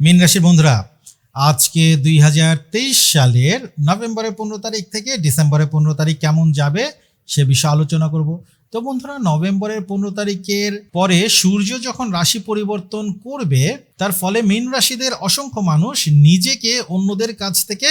মীন রাশির বন্ধুরা, আজকে দুই হাজার তেইশ সালের নভেম্বরের পনেরো তারিখ থেকে ডিসেম্বরের পনেরো তারিখ কেমন যাবে সে বিষয়ে আলোচনা করব। তো বন্ধুরা, নভেম্বরের পনেরো তারিখের পরে সূর্য যখন রাশি পরিবর্তন করবে, তার ফলে মীন রাশিদের অসংখ্য মানুষ নিজেকে অন্যদের কাছ থেকে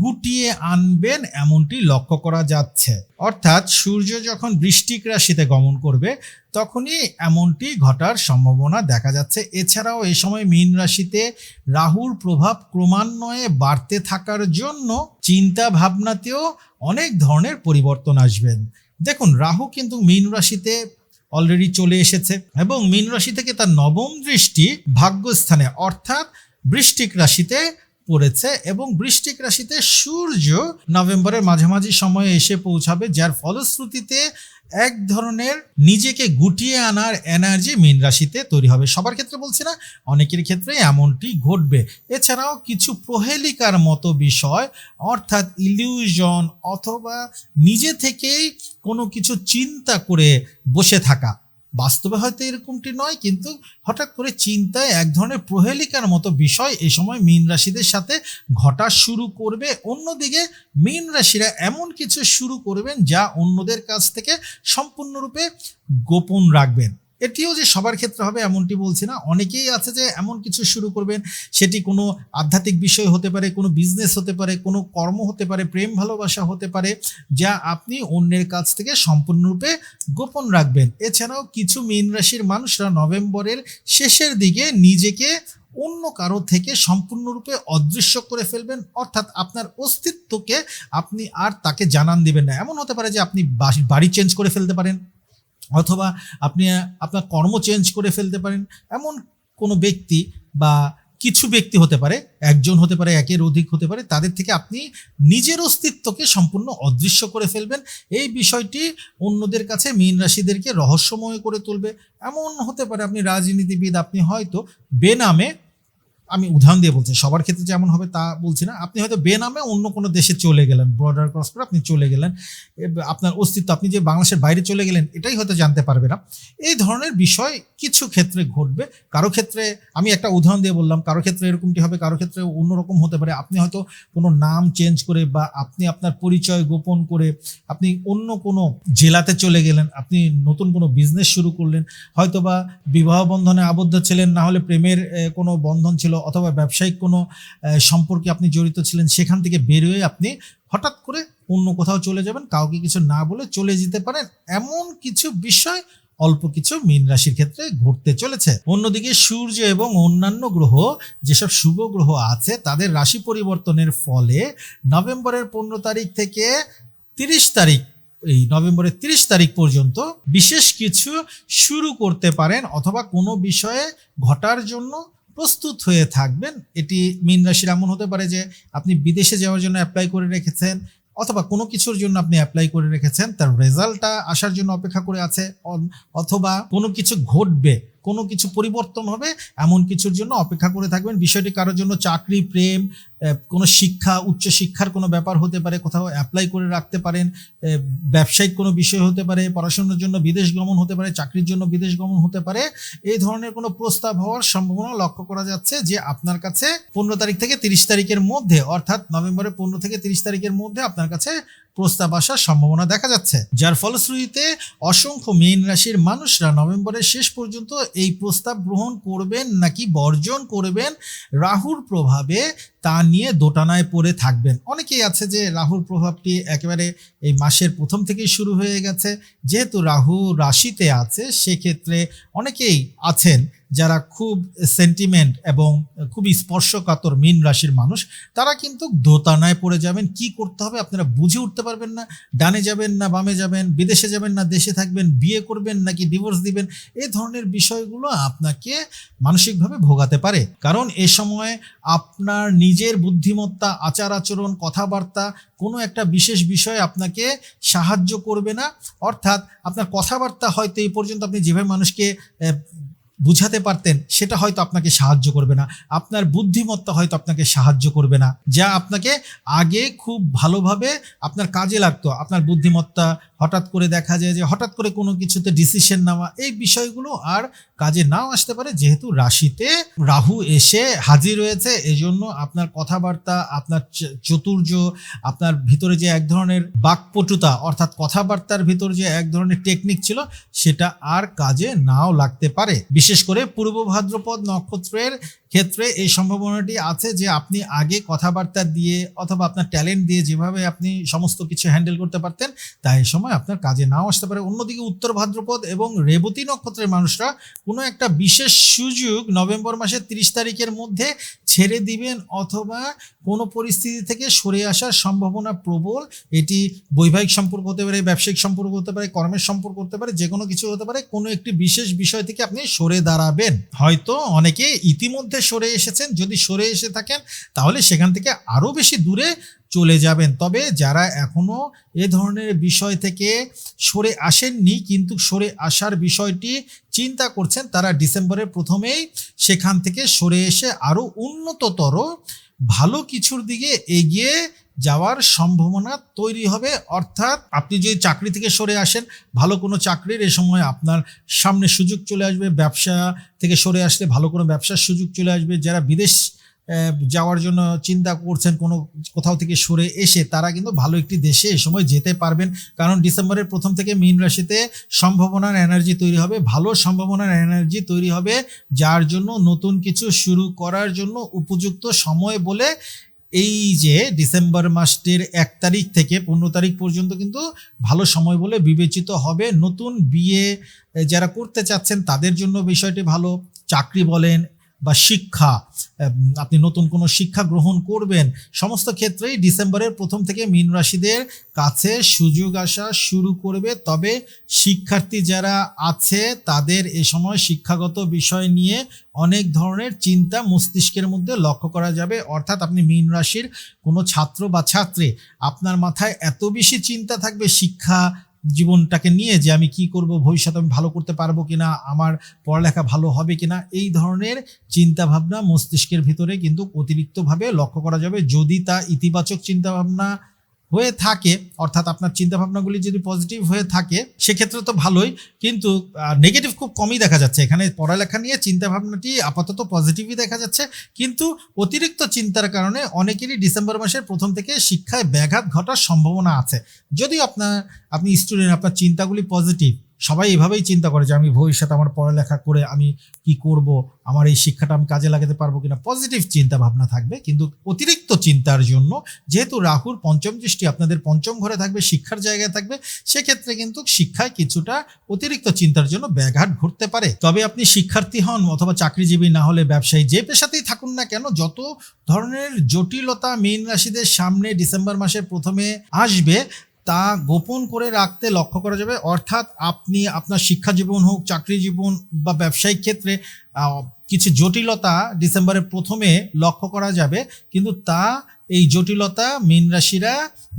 গুটিয়ে আনবেন এমনটি লক্ষ্য করা যাচ্ছে। অর্থাৎ সূর্য যখন বৃষ্টিক রাশিতে গমন করবে, তখনই এমনটি ঘটার সম্ভাবনা দেখা যাচ্ছে। এছাড়াও এ সময় মীন রাশিতে রাহুর প্রভাব ক্রমান্বয়ে বাড়তে থাকার জন্য চিন্তা ভাবনাতেও অনেক ধরনের পরিবর্তন আসবেন। দেখুন, রাহু কিন্তু মীন রাশিতে অলরেডি চলে এসেছে এবং মীন রাশি থেকে তার নবম দৃষ্টি ভাগ্যস্থানে, অর্থাৎ বৃষ্টিক রাশিতে পড়েছে এবং বৃষ্টিক রাশিতে সূর্য নভেম্বরের মাঝামাঝি সময়ে এসে পৌঁছাবে, যার ফলশ্রুতিতে এক ধরনের নিজেকে গুটিয়ে আনার এনার্জি মীন রাশিতে তৈরি হবে। সবার ক্ষেত্রে বলছি না, অনেকের ক্ষেত্রে এমনটি ঘটবে। এছাড়াও কিছু প্রহেলিকার মতো বিষয়, অর্থাৎ ইলিউশন অথবা নিজে থেকেই কোনো কিছু চিন্তা করে বসে থাকা। বাস্তবে হয়তো এরকমটি নয়, কিন্তু হঠাৎ করে চিন্তায় এক ধরনের প্রহেলিকার মতো বিষয় এ সময় মীন রাশিদের সাথে ঘটা শুরু করবে। অন্যদিকে মীন রাশিরা এমন কিছু শুরু করবেন যা অন্যদের কাছ থেকে সম্পূর্ণরূপে গোপন রাখবেন। এটিও যে সবার ক্ষেত্রে হবে এমনটি বলছি না। অনেকেই আছে যে এমন কিছু শুরু করবেন, সেটি কোনো আধ্যাত্মিক বিষয় হতে পারে, কোনো বিজনেস হতে পারে, কোনো কর্ম হতে পারে, প্রেম ভালোবাসা হতে পারে, যা আপনি অন্যের কাছ থেকে সম্পূর্ণরূপে গোপন রাখবেন। এছাড়াও কিছু মীন রাশির মানুষরা নভেম্বরের শেষের দিকে নিজেকে অন্য কারও থেকে সম্পূর্ণরূপে অদৃশ্য করে ফেলবেন, অর্থাৎ আপনার অস্তিত্বকে আপনি আর তাকে জানান দিবেন না। এমন হতে পারে যে আপনি বাড়ি চেঞ্জ করে ফেলতে পারেন। অথবা আপনি, আপনার কর্ম চেঞ্জ করে ফেলতে পারেন। এমন কোনো ব্যক্তি বা কিছু ব্যক্তি হতে পারে, একজন হতে পারে, একের অধিক হতে পারে, তাদের থেকে আপনি নিজের অস্তিত্বকে সম্পূর্ণ অদৃশ্য করে ফেলবেন। এই বিষয়টি অন্যদের কাছে মীন রাশিদেরকে রহস্যময় করে তুলবে। এমন হতে পারে আপনি রাজনীতিবিদ, আপনি হয়তো বেনামে আমি উদাহরণ দিয়ে বলছি, সবার ক্ষেত্রে যেমন হবে তা বলছি না। আপনি হয়তো বেনামে অন্য কোনো দেশে চলে গেলেন বর্ডার ক্রস করে আপনি চলে গেলেন আপনার অস্তিত্ব, আপনি যে বাংলাদেশের বাইরে চলে গেলেন, এটাই হয়তো জানতে পারবে না। এই ধরনের বিষয় কিছু ক্ষেত্রে ঘটবে। কারও ক্ষেত্রে, আমি একটা উদাহরণ দিয়ে বললাম, কারও ক্ষেত্রে এরকমটি হবে, কারও ক্ষেত্রে অন্যরকম হতে পারে। আপনি হয়তো কোনো নাম চেঞ্জ করে বা আপনি আপনার পরিচয় গোপন করে আপনি অন্য কোনো জেলাতে চলে গেলেন, আপনি নতুন কোনো বিজনেস শুরু করলেন হয়তো বা বিবাহ বন্ধনে আবদ্ধ ছিলেন, না হলে প্রেমের কোনো বন্ধন ছিল অথবা ব্যবসায়িক কোনো সম্পর্কে আপনি জড়িত ছিলেন সেখান থেকে বেরোয় আপনি হঠাৎ করে অন্য কোথাও চলে যাবেন, কাউকে কিছু না বলে চলে যেতে পারেন। এমন কিছু বিষয় অল্প কিছু মীন রাশির ক্ষেত্রে ঘটতে চলেছে। অন্যদিকে সূর্য এবং অন্যান্য গ্রহ, যেসব শুভ গ্রহ আছে, তাদের রাশি পরিবর্তনের ফলে নভেম্বরের পনেরো তারিখ থেকে তিরিশ তারিখ, এই নভেম্বরের তিরিশ তারিখ পর্যন্ত বিশেষ কিছু শুরু করতে পারেন অথবা কোনো বিষয়ে ঘটার জন্য প্রস্তুত হয়ে থাকবেন। এটি মীন রাশির এমন হতে পারে যে আপনি বিদেশে যাওয়ার জন্য অ্যাপ্লাই করে রেখেছেন অথবা কোনো কিছুর জন্য আপনি অ্যাপ্লাই করে রেখেছেন, তার রেজাল্টটা আসার জন্য অপেক্ষা করে আছে অথবা কোনো কিছু ঘটবে, কোনো কিছু পরিবর্তন হবে, এমন কিছুর জন্য অপেক্ষা করে থাকবেন। বিষয়টি কারোর জন্য চাকরি, প্রেম কোনো শিক্ষা, উচ্চ শিক্ষার কোনো ব্যাপার হতে পারে, কোথাও অ্যাপ্লাই করে রাখতে পারেন ব্যবসায়িক কোনো বিষয় হতে পারে, পড়াশোনার জন্য বিদেশ গমন হতে পারে, চাকরির জন্য বিদেশ গমন হতে পারে, এই ধরনের কোনো প্রস্তাব হওয়ার সম্ভাবনা লক্ষ্য করা যাচ্ছে যে আপনার কাছে পনেরো তারিখ থেকে তিরিশ তারিখের মধ্যে, অর্থাৎ নভেম্বরের পনেরো থেকে তিরিশ তারিখের মধ্যে আপনার কাছে প্রস্তাব আসার সম্ভাবনা দেখা যাচ্ছে। যার ফলশ্রুতিতে অসংখ্য মীন রাশির মানুষরা নভেম্বরের শেষ পর্যন্ত এই প্রস্তাব গ্রহণ করবেন নাকি বর্জন করবেন, রাহুর প্রভাবে তা নিয়ে দোটানায় পড়ে থাকবেন। অনেকেই আছে যে রাহুর প্রভাবটি একেবারে এই মাসের প্রথম থেকেই শুরু হয়ে গেছে। যেহেতু রাহু রাশিতে আছে, সেক্ষেত্রে অনেকেই আছেন যারা খুব সেন্টিমেন্ট এবং খুব স্পর্শকাতর মীন রাশির মানুষ, তারা কিন্তু দোতানায় পড়ে যাবেন। কি করতে হবে আপনারা বুঝে উঠতে পারবেন না। ডানে যাবেন না, বামে যাবেন, বিদেশে যাবেন না, দেশে থাকবেন, বিয়ে করবেন নাকি ডিভোর্স দিবেন এই ধরনের বিষয়গুলো আপনাকে মানসিকভাবে ভোগাতে পারে। কারণ এ সময় আপনার নিজের বুদ্ধিমত্তা, আচার আচরণ, কথাবার্তা কোনো একটা বিশেষ বিষয় আপনাকে সাহায্য করবে না। অর্থাৎ আপনার কথাবার্তা হয়তো এই পর্যন্ত আপনি যেভাবে মানুষকে বুঝাতে পারতেন, সেটা হয়তো আপনাকে সাহায্য করবে না। আপনার বুদ্ধিমত্তা হয়তো আপনাকে সাহায্য করবে না। যা আপনাকে আগে খুব ভালোভাবে আপনার কাজে লাগতো। আপনার বুদ্ধিমত্তা হঠাৎ করে দেখা যায় যে, হঠাৎ করে কোনো কিছুতে ডিসিশন নেওয়া, এই বিষয়গুলো আর কাজে নাও আসতে পারে। যেহেতু রাশিতে রাহু এসে হাজির হয়েছে, এজন্য আপনার কথাবার্তা, আপনার চতুর্য, আপনার ভিতরে যে এক ধরনের বাকপটুতা, অর্থাৎ কথাবার্তার ভিতর যে এক ধরনের টেকনিক ছিল, সেটা আর কাজে নাও লাগতে পারে। বিশেষ করে পূর্ব ভাদ্রপদ নক্ষত্রের ক্ষেত্রে এই সম্ভাবনাটি আছে যে আপনি আগে কথাবার্তা দিয়ে অথবা আপনার ট্যালেন্ট দিয়ে যেভাবে আপনি সমস্ত কিছু হ্যান্ডেল করতে পারতেন, তা এই সময় আপনার কাজে নাও আসতে পারে। অন্যদিকে উত্তর ভাদ্রপদ এবং রেবতী নক্ষত্রের মানুষরা কোনো একটা বিশেষ সুযোগ নভেম্বর মাসের তিরিশ তারিখের মধ্যে ছেড়ে দিবেন অথবা কোনো পরিস্থিতি থেকে সরে আসার সম্ভাবনা প্রবল। এটি বৈবাহিক সম্পর্ক হতে পারে, ব্যবসায়িক সম্পর্ক হতে পারে, কর্মের সম্পর্ক হতে পারে যে কোনো কিছু হতে পারে। কোনো একটি বিশেষ বিষয় থেকে আপনি সরে দাঁড়াবেন। হয়তো অনেকে ইতিমধ্যে সরে এসেছেন, যদি সরে এসে থাকেন, তাহলে সেখান থেকে আরও বেশি দূরে চলে যাবেন। তবে যারা এখনও এ ধরনের বিষয় থেকে সরে আসেননি, কিন্তু সরে আসার বিষয়টি চিন্তা করছেন, তারা ডিসেম্বরের প্রথমেই সেখান থেকে সরে এসে আরও উন্নততর, ভালো কিছুর দিকে এগিয়ে যাওয়ার সম্ভাবনা তৈরি হবে। অর্থাৎ আপনি যদি চাকরি থেকে সরে আসেন, ভালো কোনো চাকরির এ সময় আপনার সামনে সুযোগ চলে আসবে, ব্যবসা থেকে সরে আসলে ভালো কোনো ব্যবসার সুযোগ চলে আসবে। যারা বিদেশ যাওয়ার জন্য চিন্তা করছেন, কোনো কোথাও থেকে সরে এসে তারা কিন্তু ভালো একটি দেশে এ সময় যেতে পারবেন। কারণ ডিসেম্বরের প্রথম থেকে মীন রাশিতে সম্ভাবনার এনার্জি তৈরি হবে, ভালো সম্ভাবনার এনার্জি তৈরি হবে, যার জন্য নতুন কিছু শুরু করার জন্য উপযুক্ত সময় বলে এই যে ডিসেম্বর মাসটির এক তারিখ থেকে পনেরো তারিখ পর্যন্ত কিন্তু ভালো সময় বলে বিবেচিত হবে। নতুন বিয়ে যারা করতে চাচ্ছেন তাদের জন্য বিষয়টি ভালো। চাকরি বলেন বা শিক্ষা আপনি নতুন কোনো শিক্ষা গ্রহণ করবেন, সমস্ত ক্ষেত্রেই ডিসেম্বরের প্রথম থেকে মীন রাশিদের কাছে সুযোগ আসা শুরু করবে। তবে শিক্ষার্থী যারা আছে, তাদের এ সময় শিক্ষাগত বিষয় নিয়ে অনেক ধরনের চিন্তা মস্তিষ্কের মধ্যে লক্ষ্য করা যাবে। অর্থাৎ আপনি মীন রাশির কোনো ছাত্র বা ছাত্রী, আপনার মাথায় এত বেশি চিন্তা থাকবে শিক্ষা জীবনটাকে নিয়ে যে আমি কি করব ভবিষ্যতে আমি ভালো করতে পারব কিনা, আমার পড়ালেখা ভালো হবে কিনা, এই ধরনের চিন্তাভাবনা মস্তিষ্কের ভিতরে কিন্তু অতিরিক্তভাবে লক্ষ্য করা যাবে। যদি তা ইতিবাচক চিন্তা ভাবনা হয়ে থাকে, অর্থাৎ আপনার চিন্তাভাবনাগুলি যদি পজিটিভ হয়ে থাকে, সেক্ষেত্রে তো ভালোই, কিন্তু নেগেটিভ খুব কমই দেখা যাচ্ছে। এখানে পড়ালেখা নিয়ে চিন্তাভাবনাটি আপাতত পজিটিভই দেখা যাচ্ছে, কিন্তু অতিরিক্ত চিন্তার কারণে অনেকেরই ডিসেম্বর মাসের প্রথম থেকে শিক্ষায় ব্যাঘাত ঘটার সম্ভাবনা আছে। যদি আপনার, আপনি স্টুডেন্ট আপনার চিন্তাগুলি পজিটিভ সবাই এভাবেই চিন্তা করে যে আমি ভবিষ্যতে আমার পড়ালেখা করে আমি কি করব, আমার এই শিক্ষাটা আমি কাজে লাগাতে পারব কিনা। পজিটিভ চিন্তা ভাবনা থাকবে, কিন্তু অতিরিক্ত চিন্তার জন্য যেহেতু রাহুর পঞ্চম দৃষ্টি আপনাদের পঞ্চম ঘরে থাকবে, শিক্ষার জায়গায় থাকবে, সেক্ষেত্রে কিন্তু শিক্ষায় কিছুটা অতিরিক্ত চিন্তার জন্য ব্যাঘাত ঘটতে পারে। তবে আপনি শিক্ষার্থী হন অথবা চাকরিজীবী না হলে ব্যবসায়ী যে পেশাতেই থাকুন না কেন, যত ধরনের জটিলতা মীন রাশিদের সামনে ডিসেম্বর মাসের প্রথমে আসবে তা গোপন করে রাখতে লক্ষ্য করা যাবে। অর্থাৎ আপনি আপনার শিক্ষা জীবন হোক, চাকরি জীবন বা ব্যবসায়িক ক্ষেত্রে কিছু জটিলতা ডিসেম্বরের প্রথমে লক্ষ্য করা যাবে। কিন্তু তা, এই জটিলতা মীন রাশিরা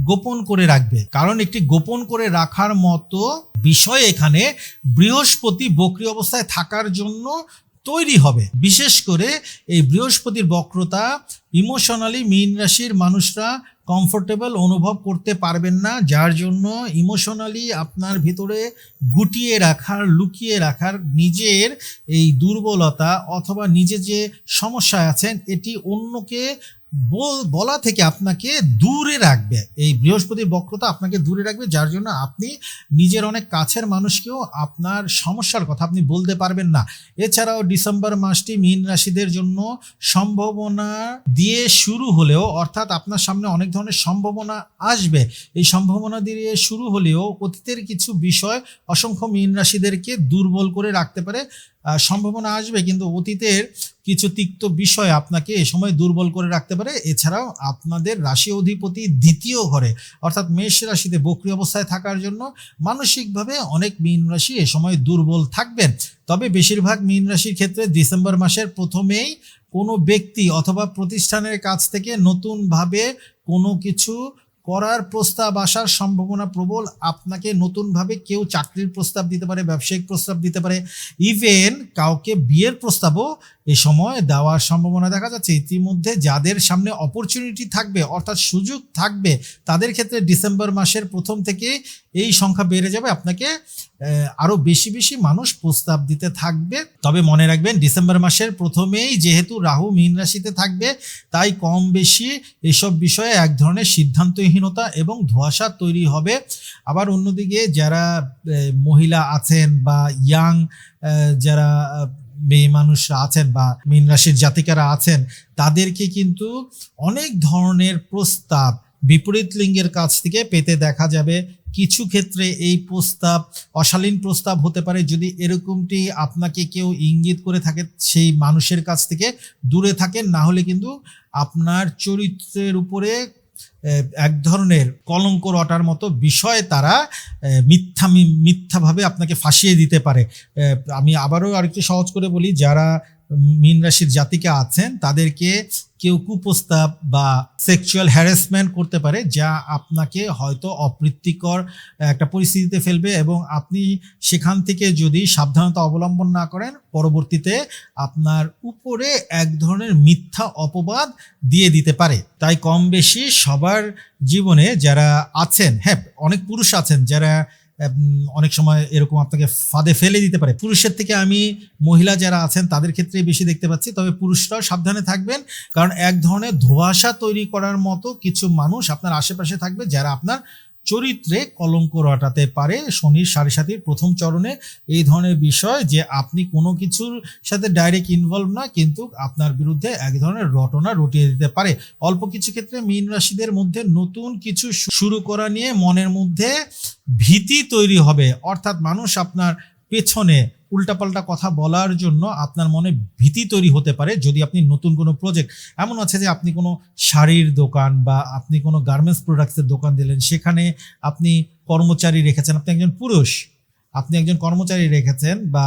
গোপন করে রাখবে। কারণ একটি গোপন করে রাখার মতো বিষয় এখানে বৃহস্পতি বক্রি অবস্থায় থাকার জন্য তৈরি হবে। বিশেষ করে এই বৃহস্পতির বক্রতা ইমোশনালি মীন রাশির মানুষরা কমফোর্টেবল অনুভব করতে পারবেন না, যার জন্য ইমোশনালি আপনার ভিতরে গুটিয়ে রাখার, লুকিয়ে রাখার নিজের এই দুর্বলতা অথবা নিজে যে সমস্যা আছেন, এটি অন্যকে বল- থেকে আপনাকে দূরে রাখবে। এই বৃহস্পতির বক্রতা আপনাকে দূরে রাখবে, যার জন্য আপনি নিজের অনেক কাছের মানুষকেও আপনার সমস্যার কথা আপনি বলতে পারবেন না। এছাড়াও ডিসেম্বর মাসটি মীন রাশিদের জন্য সম্ভাবনা দিয়ে শুরু হলেও, অর্থাৎ আপনার সামনে অনেক ধরনের সম্ভাবনা আসবে। এই সম্ভাবনা দিয়ে শুরু হলেও অতীতের কিছু বিষয় অসংখ্য মীন রাশিদেরকে দুর্বল করে রাখতে পারে সম্ভাবনা আসবে। কিন্তু অতীতের কিছু তিক্ত বিষয় আপনাকে এ সময় দুর্বল করে রাখতে পারে। এছাড়াও আপনাদের রাশি অধিপতি দ্বিতীয় ঘরে, অর্থাৎ মেষ রাশিতে বক্রি অবস্থায় থাকার জন্য মানসিকভাবে অনেক মীন রাশি এ সময় দুর্বল থাকবেন। তবে বেশিরভাগ মীন রাশির ক্ষেত্রে ডিসেম্বর মাসের প্রথমেই কোনো ব্যক্তি অথবা প্রতিষ্ঠানের কাছ থেকে নতুনভাবে কোনো কিছু করার প্রস্তাব আসার সম্ভাবনা প্রবল। আপনাকে নতুনভাবে কেউ চাকরির প্রস্তাব দিতে পারে, ব্যবসায়িক প্রস্তাব দিতে পারে। ইভেন কাউকে বিয়ের প্রস্তাবও এ সময় দেওয়ার সম্ভাবনা দেখা যাচ্ছে। ইতিমধ্যে যাদের সামনে অপরচুনিটি থাকবে, অর্থাৎ সুযোগ থাকবে, তাদের ক্ষেত্রে ডিসেম্বর মাসের প্রথম থেকে এই সংখ্যা বেড়ে যাবে। আপনাকে আরও বেশি বেশি মানুষ প্রস্তাব দিতে থাকবে। তবে মনে রাখবেন ডিসেম্বর মাসের প্রথমেই যেহেতু রাহু মীন রাশিতে থাকবে, তাই কম বেশি এসব বিষয়ে এক ধরনের সিদ্ধান্তহীনতা এবং ধোঁয়াশা তৈরি হবে। আবার অন্যদিকে যারা মহিলা আছেন বা ইয়াং যারা মেয়ে মানুষরা আছেন বা মীন রাশির জাতিকারা আছেন, তাদেরকে কিন্তু অনেক ধরনের প্রস্তাব বিপরীত লিঙ্গের কাছ থেকে পেতে দেখা যাবে। কিছু ক্ষেত্রে এই প্রস্তাব অশালীন প্রস্তাব হতে পারে। যদি এরকমটি আপনাকে কেউ ইঙ্গিত করে থাকে, সেই মানুষের কাছ থেকে দূরে থাকেন না হলে কিন্তু আপনার চরিত্রের উপরে এক ধরনের কলঙ্ক রটার মতো বিষয়ে তারা মিথ্যা মিথ্যাভাবে আপনাকে ফাঁসিয়ে দিতে পারে। আমি আবারও আরেকটু সহজ করে বলি, যারা মীন রাশির জাতিকে আছেন, তাদেরকে কেউ কুপ্রস্তাব বা সেক্সুয়াল হ্যারাসমেন্ট করতে পারে, যা আপনাকে হয়তো অপ্রীতিকর একটা পরিস্থিতিতে ফেলবে এবং আপনি সেখান থেকে যদি সাবধানতা অবলম্বন না করেন, পরবর্তীতে আপনার উপরে এক ধরনের মিথ্যা অপবাদ দিয়ে দিতে পারে। তাই কম বেশি সবার জীবনে যারা আছেন হ্যাঁ অনেক পুরুষ আছেন, যারা অনেক সময় এরকম আপনাকে ফাঁদে ফেলে দিতে পারে। পুরুষের থেকে আমি মহিলা যারা আছেন, তাদের ক্ষেত্রে বেশি দেখতে পাচ্ছি। তবে পুরুষরাও সাবধানে থাকবেন, কারণ এক ধরনের ধোয়াশা তৈরি করার মতো কিছু মানুষ আপনার আশেপাশে থাকবে, যারা আপনার চরিত্রে কলঙ্ক রটাতে পারে শনির সাড়ে সাতির প্রথম চরণে। এই ধরনের বিষয় যে আপনি কোনো কিছুর সাথে ডাইরেক্ট ইনভলভ না, কিন্তু আপনার বিরুদ্ধে এক ধরনের রটনা রটিয়ে দিতে পারে। অল্প কিছু ক্ষেত্রে মীন রাশিদের মধ্যে নতুন কিছু শুরু করা নিয়ে মনের মধ্যে ভীতি তৈরি হবে। অর্থাৎ মানুষ আপনার পেছনে উল্টাপাল্টা কথা বলার জন্য আপনার মনে ভীতি তৈরি হতে পারে যদি আপনি নতুন কোনো প্রজেক্ট এমন আছে যে আপনি কোনো শাড়ির দোকান বা আপনি কোনো গার্মেন্টস প্রোডাক্টসের দোকান দিলেন, সেখানে আপনি কর্মচারী রেখেছেন, আপনি একজন পুরুষ আপনি একজন কর্মচারী রেখেছেন বা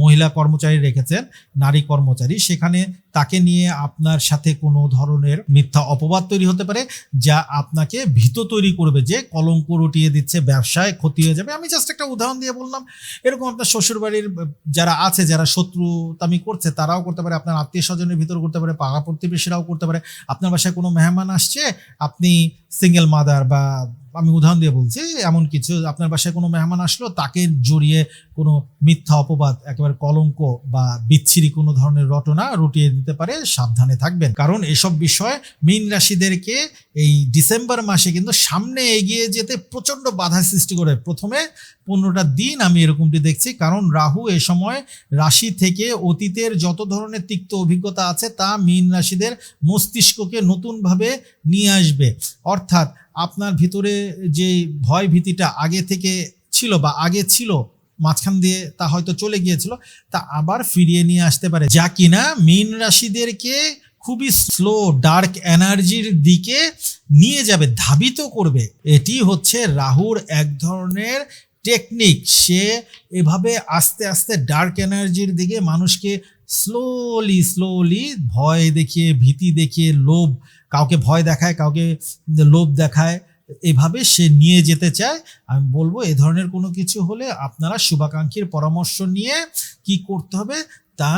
মহিলা কর্মচারী রেখেছেন, নারী কর্মচারী, সেখানে তাকে নিয়ে আপনার সাথে কোনো ধরনের মিথ্যা অপবাদ তৈরি হতে পারে, যা আপনাকে ভীত তৈরি করবে, যে কলঙ্ক রটিয়ে দিচ্ছে, ব্যবসায় ক্ষতি হয়ে যাবে। আমি জাস্ট একটা উদাহরণ দিয়ে বললাম, এরকম আপনার শ্বশুরবাড়ির যারা আছে, যারা শত্রুতামি করছে, তারাও করতে পারে, আপনার আত্মীয় স্বজনের ভিতর করতে পারে, পাড়া প্রতিবেশীরাও করতে পারে। আপনার বাসায় কোনো মেহমান আসছে, আপনি সিঙ্গেল মাদার বা আমি উদাহরণ দিয়ে বলছি, এমন কিছু, আপনার বাসায় কোনো মেহমান আসলো, তাকে জড়িয়ে কোনো মিথ্যা অপবাদ, একেবারে কলঙ্ক বা বিচ্ছিরি কোনো ধরনের রটনা রটিয়ে দিতে পারে, সাবধানে থাকবেন। কারণ এসব বিষয় মীন রাশিদেরকে এই ডিসেম্বর মাসে কিন্তু সামনে এগিয়ে যেতে প্রচণ্ড বাধা সৃষ্টি করে। প্রথমে পনেরোটা দিন আমি এরকমটি দেখছি, কারণ রাহু এ সময় রাশি থেকে অতীতের যত ধরনের তিক্ত অভিজ্ঞতা আছে, তা মীন রাশিদের মস্তিষ্ককে নতুনভাবে নিয়ে আসবে। অর্থাৎ আপনার ভিতরে যে ভয় ভীতিটা আগে থেকে ছিল বা আগে ছিল, মাঝখান দিয়ে তা হয়তো চলে গিয়েছিল, তা আবার ফিরিয়ে নিয়ে আসতে পারে। যা কিনা মীন রাশিদেরকে খুবই স্লো ডার্ক এনার্জির দিকে নিয়ে যাবে, ধাবিত করবে। এটি হচ্ছে রাহুর এক ধরনের টেকনিক সে এভাবে আস্তে আস্তে ডার্ক এনার্জির দিকে মানুষকে স্লোলি স্লোলি ভয় দেখিয়ে, ভীতি দেখিয়ে, লোভ কাউকে ভয় দেখায়, কাউকে লোভ দেখায়, এভাবে সে নিয়ে যেতে চায়। আমি বলব, এ ধরনের কোনো কিছু হলে আপনারা শুভাকাঙ্ক্ষীর পরামর্শ নিয়ে কি করতে হবে তা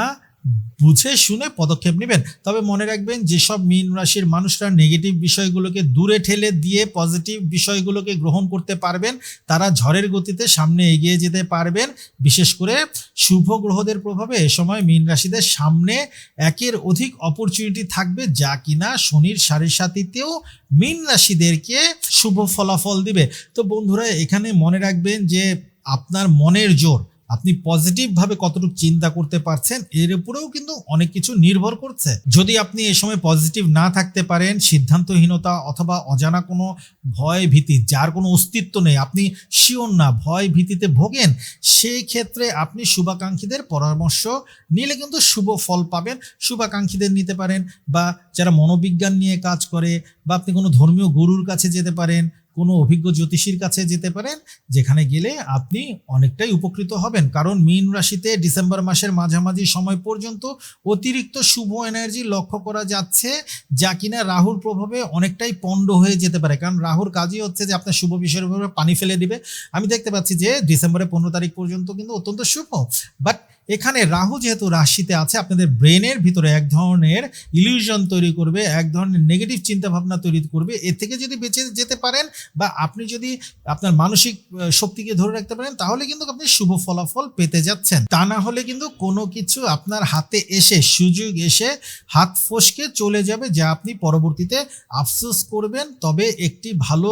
বুঝে, শুনে পদক্ষেপ নেবেন। তবে মনে রাখবেন, যেসব মীন রাশির মানুষরা নেগেটিভ বিষয়গুলোকে দূরে ঠেলে দিয়ে পজিটিভ বিষয়গুলোকে গ্রহণ করতে পারবেন, তারা ঝড়ের গতিতে সামনে এগিয়ে যেতে পারবেন। বিশেষ করে শুভ গ্রহদের প্রভাবে এ সময় মীন রাশিদের সামনে একের অধিক অপরচুনিটি থাকবে, যা কিনা শনির সাড়ে সাতিতেও মীন রাশিদেরকে শুভ ফলাফল দিবে। তো বন্ধুরা, এখানে মনে রাখবেন যে আপনার মনের জোর আপনি পজিটিভ ভাবে কতটুকু চিন্তা করতে পারছেন, এর উপরেও কিন্তু অনেক কিছু নির্ভর করছে। যদি আপনি এ সময় পজিটিভ না থাকতে পারেন, সিদ্ধান্তহীনতা অথবা অজানা কোনো ভয় ভীতি, যার কোনো অস্তিত্ব নেই, আপনি শিওর না, ভয় ভীতিতে ভোগেন, সেই ক্ষেত্রে আপনি শুভাকাঙ্ক্ষীদের পরামর্শ নিলে কিন্তু শুভ ফল পাবেন। শুভাকাঙ্ক্ষীদের নিতে পারেন বা যারা মনোবিজ্ঞান নিয়ে কাজ করে বা আপনি কোনো ধর্মীয় গুরুর কাছে যেতে পারেন কোনো অভিজ্ঞ জ্যোতিষীর কাছে যেতে পারেন, যেখানে গেলে আপনি অনেকটাই উপকৃত হবেন। কারণ মীন রাশিতে ডিসেম্বর মাসের মাঝামাঝি সময় পর্যন্ত অতিরিক্ত শুভ এনার্জি লক্ষ্য করা যাচ্ছে, যা কিনা রাহুর প্রভাবে অনেকটাই পণ্ড হয়ে যেতে পারে। কারণ রাহুর কাজই হচ্ছে যে আপনার শুভ বিষয়ের উপরে পানি ফেলে দিবে। আমি দেখতে পাচ্ছি যে ডিসেম্বরের পনেরো তারিখ পর্যন্ত কিন্তু অত্যন্ত শুভ। বাট এখানে রাহু যেহেতু রাশিতে আছে, আপনাদের ব্রেনের ভিতরে এক ধরনের ইলিউশন তৈরি করবে, এক ধরনের নেগেটিভ চিন্তা ভাবনা তৈরি করবে। এর থেকে যদি বেঁচে যেতে পারেন বা আপনি যদি আপনার মানসিক শক্তিকে ধরে রাখতে পারেন, তাহলে কিন্তু আপনি শুভ ফলাফল পেতে যাচ্ছেন। তা না হলে কিন্তু কোনো কিছু আপনার হাতে এসে, সুযোগ এসে হাত ফসকে চলে যাবে, যা আপনি পরবর্তীতে আফসোস করবেন। তবে একটি ভালো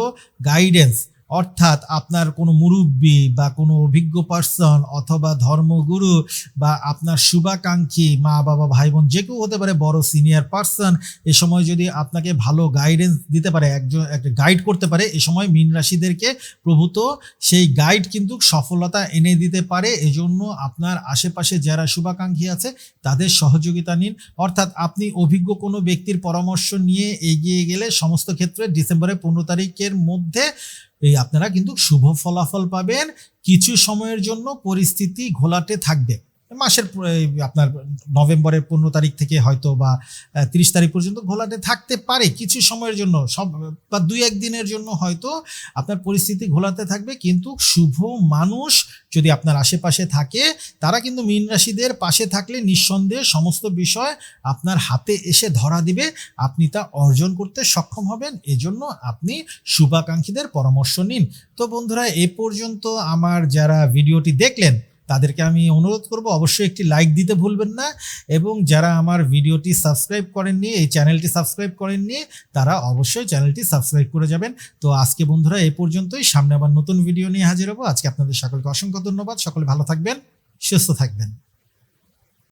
গাইডেন্স অর্থাৎ আপনার কোনো মুরব্বী বা কোনো অভিজ্ঞ পার্সন অথবা ধর্মগুরু বা আপনার শুভাকাঙ্ক্ষী মা, বাবা ভাই বোন যে কেউ হতে পারে বড় সিনিয়র পার্সন এ সময় যদি আপনাকে ভালো গাইডেন্স দিতে পারে, একজন, একটা গাইড করতে পারে, এ সময় মীন রাশিদেরকে প্রভূত সেই গাইড কিন্তু সফলতা এনে দিতে পারে। এজন্য আপনার আশেপাশে যারা শুভাকাঙ্ক্ষী আছে, তাদের সহযোগিতা নিন। অর্থাৎ আপনি অভিজ্ঞ কোনো ব্যক্তির পরামর্শ নিয়ে এগিয়ে গেলে সমস্ত ক্ষেত্রে ডিসেম্বরের পনেরো তারিখের মধ্যে এই আপনারা কিন্তু শুভ ফলাফল পাবেন। কিছু সময়ের জন্য পরিস্থিতি ঘোলাটে থাকবে। মাসের আপনার নভেম্বরের পনেরো তারিখ থেকে হয়তো বা তিরিশ তারিখ পর্যন্ত ঘোলাটে থাকতে পারে কিছু সময়ের জন্য। সব, বা দুই একদিনের জন্য হয়তো আপনার পরিস্থিতি ঘোলাতে থাকবে। কিন্তু শুভ মানুষ যদি আপনার আশেপাশে থাকে, তারা কিন্তু মীন রাশিদের পাশে থাকলে নিঃসন্দেহে সমস্ত বিষয় আপনার হাতে এসে ধরা দিবে। আপনি তা অর্জন করতে সক্ষম হবেন। এজন্য আপনি শুভাকাঙ্ক্ষীদের পরামর্শ নিন। তো বন্ধুরা, এ পর্যন্ত আমার যারা ভিডিওটি দেখলেন তাদেরকে আমি অনুরোধ করব অবশ্যই একটি লাইক দিতে ভুলবেন না এবং যারা আমার ভিডিওটি সাবস্ক্রাইব করেননি, এই চ্যানেলটি সাবস্ক্রাইব করেননি, তারা অবশ্যই চ্যানেলটি সাবস্ক্রাইব করে যাবেন। তো আজকে বন্ধুরা এই পর্যন্তই। সামনে আবার নতুন ভিডিও নিয়ে হাজির হব। আজকে আপনাদের সকলকে অসংখ্য ধন্যবাদ। সকলে ভালো থাকবেন, সুস্থ থাকবেন।